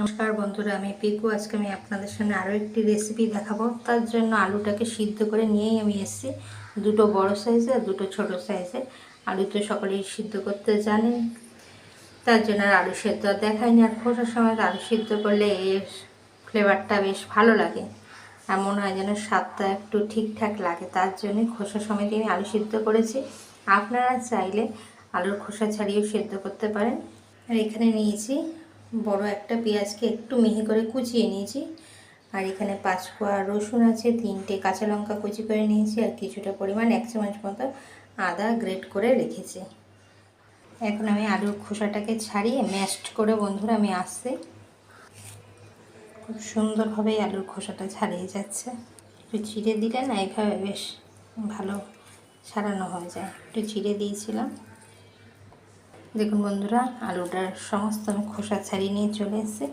নমস্কার বন্ধুরা, আমি পিকু। আজকে আমি আপনাদের সামনে আরও একটি রেসিপি দেখাবো। তার জন্য আলুটাকে সিদ্ধ করে নিয়েই আমি এসেছি। দুটো বড় সাইজে আর দুটো ছোট সাইজে আলু তো সকলেই সিদ্ধ করতে জানেন। তার জন্য আর আলু সেদ্ধ আর দেখায়নি আর খোসার সময় আলু সিদ্ধ করলে এর ফ্লেভারটা বেশ ভালো লাগে। আর মনে হয় যেন স্বাদটা একটু ঠিকঠাক লাগে। তার জন্যে খোসা সমেত আমি আলু সিদ্ধ করেছি। আপনারা চাইলে আলুর খোসা ছাড়িয়েও সেদ্ধ করতে পারেন। আর এখানে নিয়েছি বড় একটা পেঁয়াজকে একটু মিহি করে কুচিয়ে নিয়েছি। আর এখানে পাঁচ কোয়া রসুন আছে, তিনটে কাঁচা লঙ্কা কুচি করে নিয়েছি, আর কিছুটা পরিমাণ এক চামচ মতো আদা গ্রেট করে রেখেছি। এখন আমি আলুর খোসাটাকে ছাড়িয়ে ম্যাশড করে, বন্ধুরা, আমি আসছি খুব সুন্দরভাবেই আলুর খোসাটা ছাড়িয়ে যাচ্ছে। একটু চিড়ে দিলে না, এইভাবে বেশ ভালো ছাড়ানো হয়ে যায়। একটু চিড়ে দিয়েছিলাম। দেখুন বন্ধুরা, আলুটার সমস্ত আমি খোসা ছাড়িয়ে নিয়ে চলে এসেছি।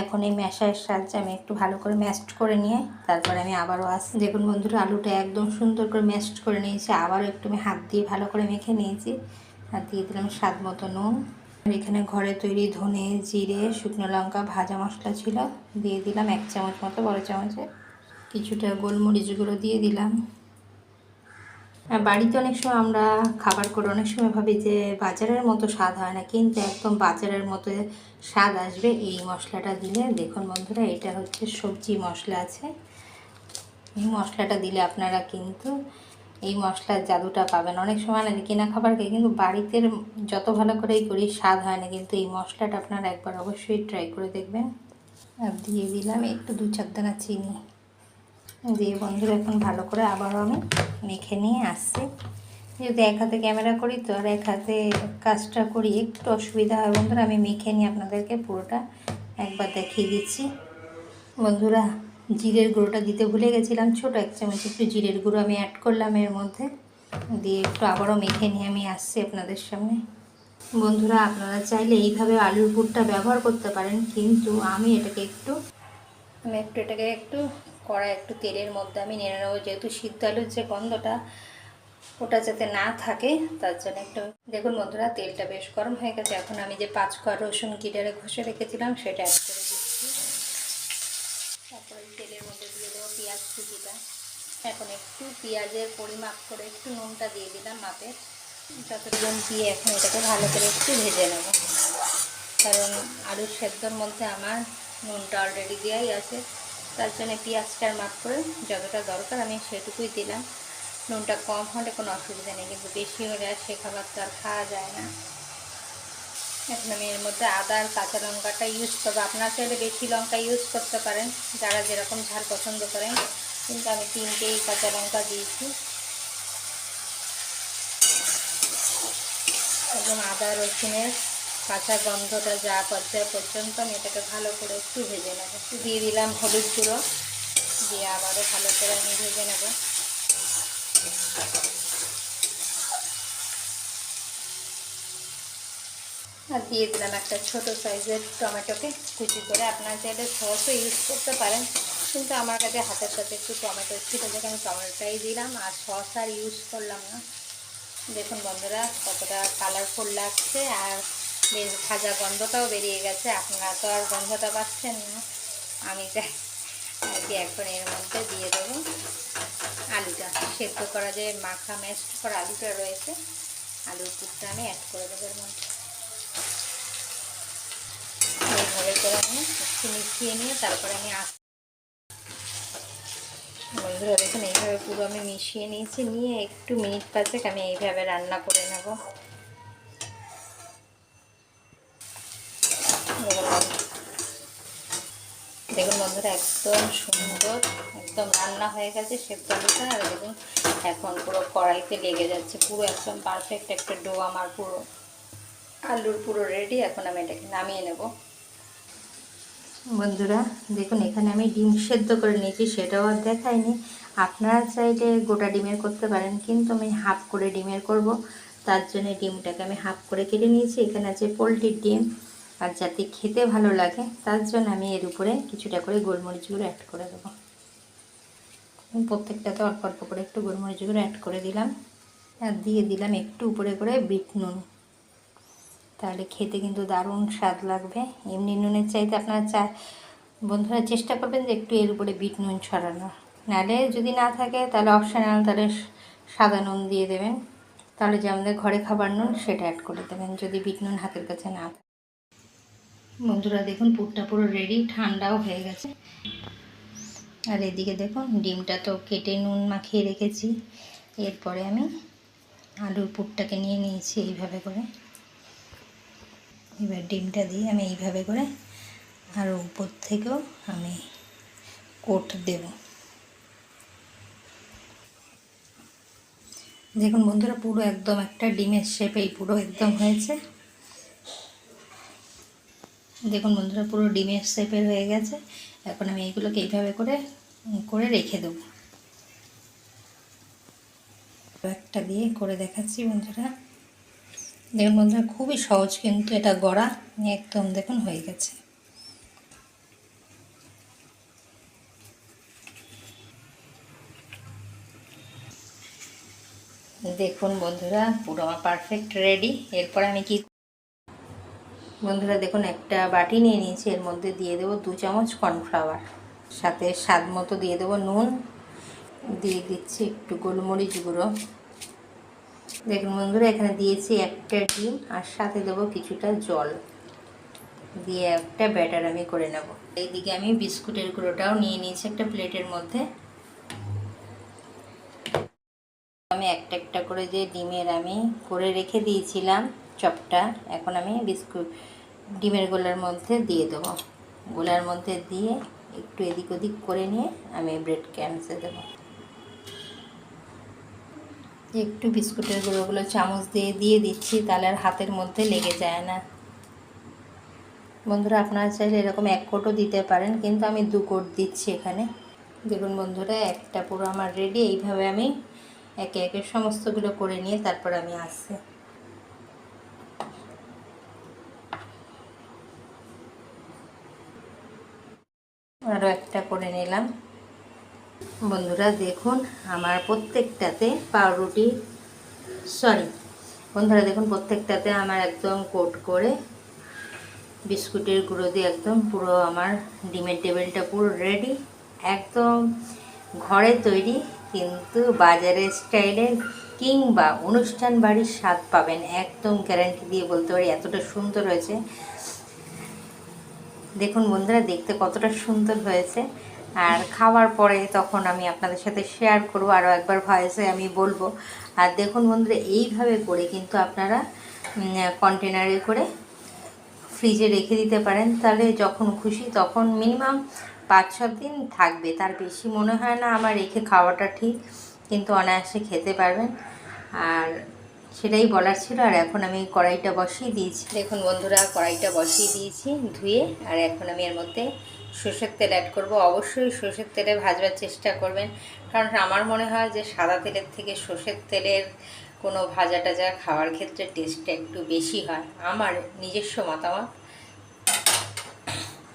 এখন এই ম্যাশারের সাহায্যে আমি একটু ভালো করে ম্যাশড করে নিয়ে তারপরে আমি আবারও আসি দেখুন বন্ধুরা, আলুটা একদম সুন্দর করে ম্যাশড করে নিয়েছি। আবারও একটু আমি হাত দিয়ে ভালো করে মেখে নিয়েছি। আর দিয়ে দিলাম স্বাদ মতো নুন। এখানে ঘরে তৈরি ধনে, জিরে, শুকনো লঙ্কা, ভাজা মশলা ছিল। দিয়ে দিলাম এক চামচ মতো বড় চামচে। কিছুটা গোলমরিচগুলো দিয়ে দিলাম। বাড়িতে অনেক সময় আমরা খাবার করে অনেক সময় ভাবি যে বাজারের মতো স্বাদ হয় না, কিন্তু একদম বাজারের মতো স্বাদ আসবে এই মশলাটা দিলে। দেখুন বন্ধুরা, এটা হচ্ছে সবজি মশলা আছে। এই মশলাটা দিলে আপনারা কিন্তু এই মশলার জাদুটা পাবেন। অনেক সময় না কেনা খাবার খেয়ে কিন্তু বাড়িতে যত ভালো করেই করি, স্বাদ হয় না, কিন্তু এই মশলাটা আপনারা একবার অবশ্যই ট্রাই করে দেখবেন। আর দিয়ে দিলাম একটু দু চার দানা চিনি। দিয়ে বন্ধুরা, এখন ভালো করে আবারও আমি মেখে নিয়ে আসছি। যদি এক হাতে ক্যামেরা করি তো আর এক হাতে কাজটা করি, একটু অসুবিধা হয় বন্ধুরা, আমি মেখে নিয়ে আপনাদেরকে পুরোটা একবার দেখিয়ে দিচ্ছি। বন্ধুরা, জিরের গুঁড়োটা দিতে ভুলে গেছিলাম, ছোট এক চামচ একটু জিরের গুঁড়ো আমি অ্যাড করলাম এর মধ্যে। দিয়ে একটু আবারও মেখে নিয়ে আমি আসছি আপনাদের সামনে। বন্ধুরা, আপনারা চাইলে এইভাবে আলুর পুরটা ব্যবহার করতে পারেন, কিন্তু আমি এটাকে একটু, আমি একটু এটাকে একটু কড়া একটু তেলের মধ্যে আমি নেড়ে নেব। যেহেতু সিদ্ধ আলুর যে গন্ধটা, ওটা যাতে না থাকে, তার জন্য একটু দেখুন বন্ধুরা, তেলটা বেশ গরম হয়ে গেছে। এখন আমি যে পাঁচ কোয়া রসুন কিটারে ঘষে রেখেছিলাম, সেটা অ্যাড করে দিচ্ছি। তারপরে তেলের মধ্যে দিয়ে দেবো পেঁয়াজ কুচিটা। এখন একটু পেঁয়াজের পরিমাপ করে একটু নুনটা দিয়ে দিলাম মাপের যতটুকু দিয়ে এখন এটাকে ভালো করে একটু ভেজে নেব। কারণ আলুর সেদ্ধর মধ্যে আমার নুনটা অলরেডি দেওয়াই আছে। তার জন্য পেঁয়াজটার মাপ করে যতটা দরকার আমি সেটুকুই দিলাম। নুনটা কম হলে কোনো অসুবিধা নেই, কিন্তু বেশি হলে আর সে খাবার তো আর খাওয়া যায় না। এখন আমি এর মধ্যে আদা আর কাঁচা লঙ্কাটা ইউজ করব। আপনার চাইলে বেশি লঙ্কা ইউজ করতে পারেন, যারা যেরকম ঝাল পছন্দ করেন। কিন্তু আমি তিনটেই কাঁচা লঙ্কা দিয়েছি। এবং আদা রসুনের কাঁচা গন্ধটা যা পর্যায় পর্যন্ত আমি এটাকে ভালো করে একটু ভেজে নেব। একটু দিয়ে দিলাম হলুদ গুঁড়ো। দিয়ে আবারও ভালো করে আমি ভেজে নেব। আর দিয়ে দিলাম একটা ছোট সাইজের টমেটোকে। কুচি করে আপনারা চাইলে সসও ইউজ করতে পারেন। কিন্তু আমার কাছে হাতের সাথে একটু টমেটো ছিল দেখে আমি টমেটোটাই দিলাম। আর সস আর ইউজ করলাম না। দেখুন বন্ধুরা, কতটা কালারফুল লাগছে। আর বেশ ভাজা গন্ধটাও বেরিয়ে গেছে। আপনারা তো আর গন্ধটা পাচ্ছেন না। আমি চাই আর কি এখন এর মধ্যে দিয়ে দেবো। আলুটা সেদ্ধ করা যে মাখা মেস্ট করা আলুটা রয়েছে, আলুর পুরটা আমি অ্যাড করে দেবো এর মধ্যে। করে আমি একটু মিশিয়ে নিয়ে তারপরে আমি বন্ধুরা দেখুন, এইভাবে পুরো আমি মিশিয়ে নিয়েছি। নিয়ে একটু মিনিট পাঁচেক আমি এইভাবে রান্না করে নেব। দেখুন বন্ধুরা, একদম সুন্দর, একদম রান্না হয়ে গেছে সেদ্ধ আলুটা আর দেখুন, এখন পুরো কড়াইতে লেগে যাচ্ছে, পুরো একদম পারফেক্ট একটা ডো আমার পুরো আলুর পুরো রেডি এখন আমি এটাকে নামিয়ে নেব। বন্ধুরা, দেখুন, এখানে আমি ডিম সেদ্ধ করে নিয়েছি, সেটাও আর দেখাইনি। আপনারা চাইলে গোটা ডিমের করতে পারেন, কিন্তু আমি হাফ করে ডিমের করব। তার জন্য ডিমটাকে আমি হাফ করে কেটে নিয়েছি। এখানে আছে পোলট্রির ডিম। আর যাতে খেতে ভালো লাগে, তার জন্য আমি এর উপরে কিছুটা করে গোলমরিচগুলো অ্যাড করে দেবো। প্রত্যেকটাতে অল্প অল্প করে একটু গোলমরিচগুলো অ্যাড করে দিলাম। আর দিয়ে দিলাম একটু উপরে করে বিট নুন। তাহলে খেতে কিন্তু দারুণ স্বাদ লাগবে। এমনি নুনের চাইতে আপনারা চা, বন্ধুরা চেষ্টা করবেন যে একটু এর উপরে বিট নুন ছড়ানো নাহলে যদি না থাকে, তাহলে অপশনাল তাহলে সাদা নুন দিয়ে দেবেন। তাহলে যে আমাদের ঘরে খাবার নুন, সেটা অ্যাড করে দেবেন, যদি বিট নুন হাতের কাছে না বন্ধুরা দেখুন, পুরটা পুরো রেডি ঠান্ডাও হয়ে গেছে। আর এদিকে দেখুন, ডিমটা তো কেটে নুন মাখিয়ে রেখেছি। এরপরে আমি আলুর পুরটাকে নিয়ে নিয়েছি এইভাবে করে। এবার ডিমটা দিয়ে আমি এইভাবে করে আর উপর থেকেও আমি কোট দেব। দেখুন বন্ধুরা, পুরো একদম একটা ডিমের শেপেই পুরো একদম হয়েছে। দেখুন বন্ধুরা, পুরো ডিমের শেপের হয়ে গেছে। এখন আমি এইগুলোকে এইভাবে করে করে রেখে দেবো। একটা দিয়ে করে দেখাচ্ছি বন্ধুরা। দেখুন বন্ধুরা, খুবই সহজ কিন্তু এটা গড়া। একদম দেখুন, হয়ে গেছে। দেখুন বন্ধুরা, পুরো পারফেক্ট রেডি এরপর আমি কি বন্ধুরা দেখুন, একটা বাটি নিয়ে নিয়েছি, এর মধ্যে দিয়ে দেবো দু চামচ কর্নফ্লাওয়ার। সাথে স্বাদ মতো দিয়ে দেবো নুন। দিয়ে দিচ্ছি একটু গোলমরিচ গুঁড়ো। দেখুন বন্ধুরা, এখানে দিয়েছি একটা ডিম, আর সাথে দেবো কিছুটা জল। দিয়ে একটা ব্যাটার আমি করে নেব। এইদিকে আমি বিস্কুটের গুঁড়োটাও নিয়ে নিয়েছি একটা প্লেটের মধ্যে। আমি একটা একটা করে যে ডিমের আমি করে রেখে দিয়েছিলাম চপটা, এখন আমি বিস্কুট ডিমের গোলার মধ্যে দিয়ে দেবো। গোলার মধ্যে দিয়ে একটু এদিক ওদিক করে নিয়ে আমি ব্রেড ক্যান্সে দেবো। একটু বিস্কুটের গুঁড়োগুলো চামচ দিয়ে দিয়ে দিচ্ছি, তাহলে আর হাতের মধ্যে লেগে যায় না। বন্ধুরা, আপনারা চাইলে এরকম এক কোটও দিতে পারেন, কিন্তু আমি দু কোট দিচ্ছি এখানে। দেখুন বন্ধুরা, একটা পুরো আমার রেডি এইভাবে আমি একে একে সমস্তগুলো করে নিয়ে তারপর আমি আসছি। আরও একটা করে নিলাম। বন্ধুরা, দেখুন আমার প্রত্যেকটাতে পাউরুটি, সরি, বন্ধুরা, দেখুন প্রত্যেকটাতে আমার একদম কোট করে বিস্কুটের গুঁড়ো দিয়ে একদম পুরো আমার ডিমের টেবিলটা পুরো রেডি। একদম ঘরে তৈরি, কিন্তু বাজারের স্টাইলের কিংবা অনুষ্ঠান বাড়ির স্বাদ পাবেন। একদম গ্যারান্টি দিয়ে বলতে পারি, এতটা সুন্দর হয়েছে। দেখুন বন্ধুরা, দেখতে কতটা সুন্দর হয়েছে। আর খাওয়ার পরে তখন আমি আপনাদের সাথে শেয়ার করব আরও একবার ভয়েসে আমি বলব। আর দেখুন বন্ধুরা, এইভাবে করে কিন্তু আপনারা কন্টেনারে করে ফ্রিজে রেখে দিতে পারেন। তাহলে যখন খুশি তখন মিনিমাম পাঁচ ছ দিন থাকবে। তার বেশি মনে হয় না আমার রেখে খাওয়াটা ঠিক, কিন্তু অনায়াসে খেতে পারবেন। আর সেটাই বলার ছিল, আর এখন আমি কড়াইটা বসিয়ে দিয়েছি। দেখুন বন্ধুরা, কড়াইটা বসিয়ে দিয়েছি ধুয়ে, আর এখন আমি এর মধ্যে সর্ষের তেল অ্যাড করব। অবশ্যই সর্ষের তেলে ভাজবার চেষ্টা করবেন, কারণ আমার মনে হয় যে সাদা তেলের থেকে সর্ষের তেলের কোনো ভাজা টাজা খাওয়ার ক্ষেত্রে টেস্টটা একটু বেশি হয়। আমার নিজস্ব মতামত।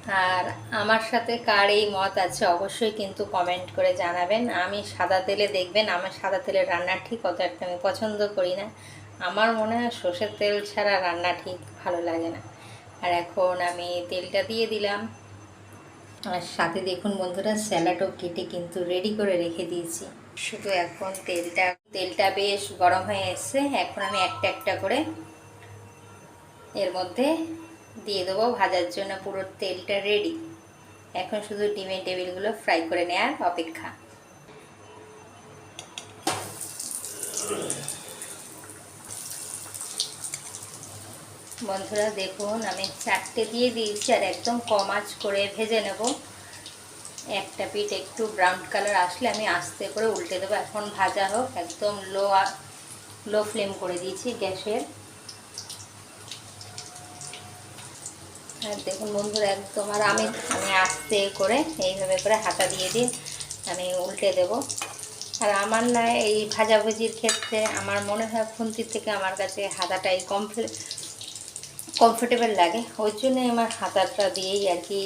আর আমার সাথে কার এই মত আছে অবশ্যই কিন্তু কমেন্ট করে জানাবেন। আমি সাদা তেলে দেখবেন, আমার সাদা তেলের রান্না ঠিক অত একটা আমি পছন্দ করি না। আমার মনে হয় সর্ষের তেল ছাড়া রান্না ঠিক ভালো লাগে না। আর এখন আমি তেলটা দিয়ে দিলাম। আর সাথে দেখুন বন্ধুরা, স্যালাডও কেটে কিন্তু রেডি করে রেখে দিয়েছি। শুধু এখন তেলটা তেলটা বেশ গরম হয়ে এসছে। এখন আমি একটা একটা করে এর মধ্যে দিয়ে দেবো ভাজার জন্য পুরো তেলটা রেডি এখন শুধু ডিমের টেবিলগুলো ফ্রাই করে নেওয়ার অপেক্ষা। বন্ধুরা, দেখুন, আমি চারটে দিয়ে দিয়েছি আর একদম কম আঁচ করে ভেজে নেব। একটা পিঠ একটু ব্রাউন কালার আসলে আমি আস্তে করে উল্টে দেবো। এখন ভাজা হোক, একদম লো লো ফ্লেম করে দিয়েছি গ্যাসের। দেখুন বন্ধুরা, একদম, আর আমি আমি আস্তে করে এইভাবে করে হাতা দিয়ে দিয়ে আমি উল্টে দেব। আর আমার না এই ভাজাভুজির ক্ষেত্রে আমার মনে হয় খুন্তির থেকে আমার কাছে হাতাটাই কমফে কমফোর্টেবল লাগে। ওই জন্যই আমার হাতাটা দিয়েই আর কি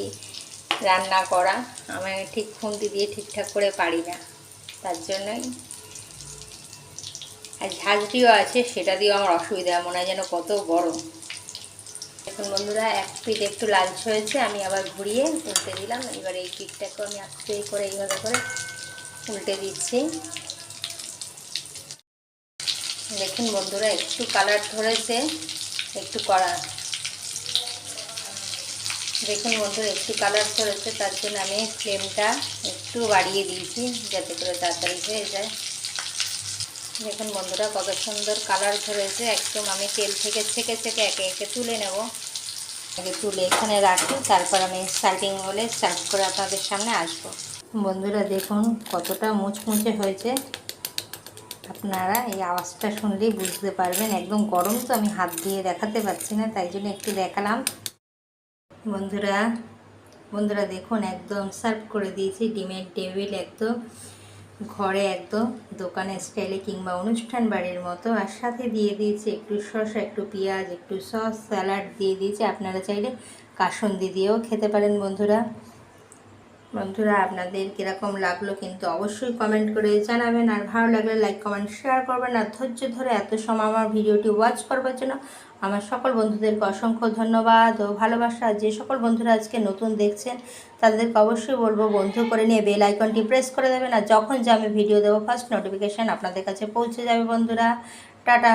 রান্না করা। আমি ঠিক খুন্তি দিয়ে ঠিকঠাক করে পারি না, তার জন্যই। আর ঝাঁঝটিও আছে, সেটা দিয়েও আমার অসুবিধা মনে হয় যেন কত বড় দেখুন বন্ধুরা, এক পিঠ একটু লালচ হয়েছে, আমি আবার ঘুরিয়ে উল্টে দিলাম। এবার এই পিঠটাকে আমি আস্তে করে এইভাবে করে উল্টে দিচ্ছি। দেখুন বন্ধুরা, একটু কালার ধরেছে, একটু কড়া। দেখুন বন্ধুরা, একটু কালার ধরেছে, তার জন্য আমি ফ্লেমটা একটু বাড়িয়ে দিয়েছি, যাতে করে তাড়াতাড়ি হয়ে যায়। দেখুন বন্ধুরা, কত সুন্দর কালার ধরেছে একদম আমি তেল থেকে ছেঁকে ছেঁকে একে একে তুলে নেব। আগে তুলে এখানে রাখি, তারপর আমি সার্ভিং হলে সার্ভ করে আপনাদের সামনে আসব। বন্ধুরা, দেখুন কতটা মুচমুচে হয়েছে। আপনারা এই আওয়াজটা শুনলেই বুঝতে পারবেন। একদম গরম তো আমি হাত দিয়ে দেখাতে পারছি না, তাই জন্য একটু দেখালাম। বন্ধুরা বন্ধুরা দেখুন, একদম সার্ভ করে দিয়েছি, ডিমের টেবিল একদম। ঘরে একদম দোকানের স্টাইলে কিংবা অনুষ্ঠান বাড়ির মতো। আর সাথে দিয়ে দিয়েছি একটু শসা, একটু পেঁয়াজ, একটু সস, স্যালাড দিয়ে দিয়েছি। আপনারা চাইলে কাসন্দি দিয়েও খেতে পারেন বন্ধুরা। বন্ধুরা, আপনাদের কীরকম লাগল কিন্তু অবশ্যই কমেন্ট করে জানাবেন। আর ভালো লাগলে লাইক কমেন্ট শেয়ার করবেন। আর ধৈর্য ধরে এত সময় আমার ভিডিওটি ওয়াচ করবার জন্য আমার সকল বন্ধুদেরকে অসংখ্য ধন্যবাদ ও ভালোবাসা। যে সকল বন্ধুরা আজকে নতুন দেখছেন, তাদেরকে অবশ্যই বলব বন্ধু করে নিয়ে বেল আইকনটি প্রেস করে দেবেন। আর যখন যে আমি ভিডিও দেবো ফার্স্ট নোটিফিকেশান আপনাদের কাছে পৌঁছে যাবে বন্ধুরা। টাটা।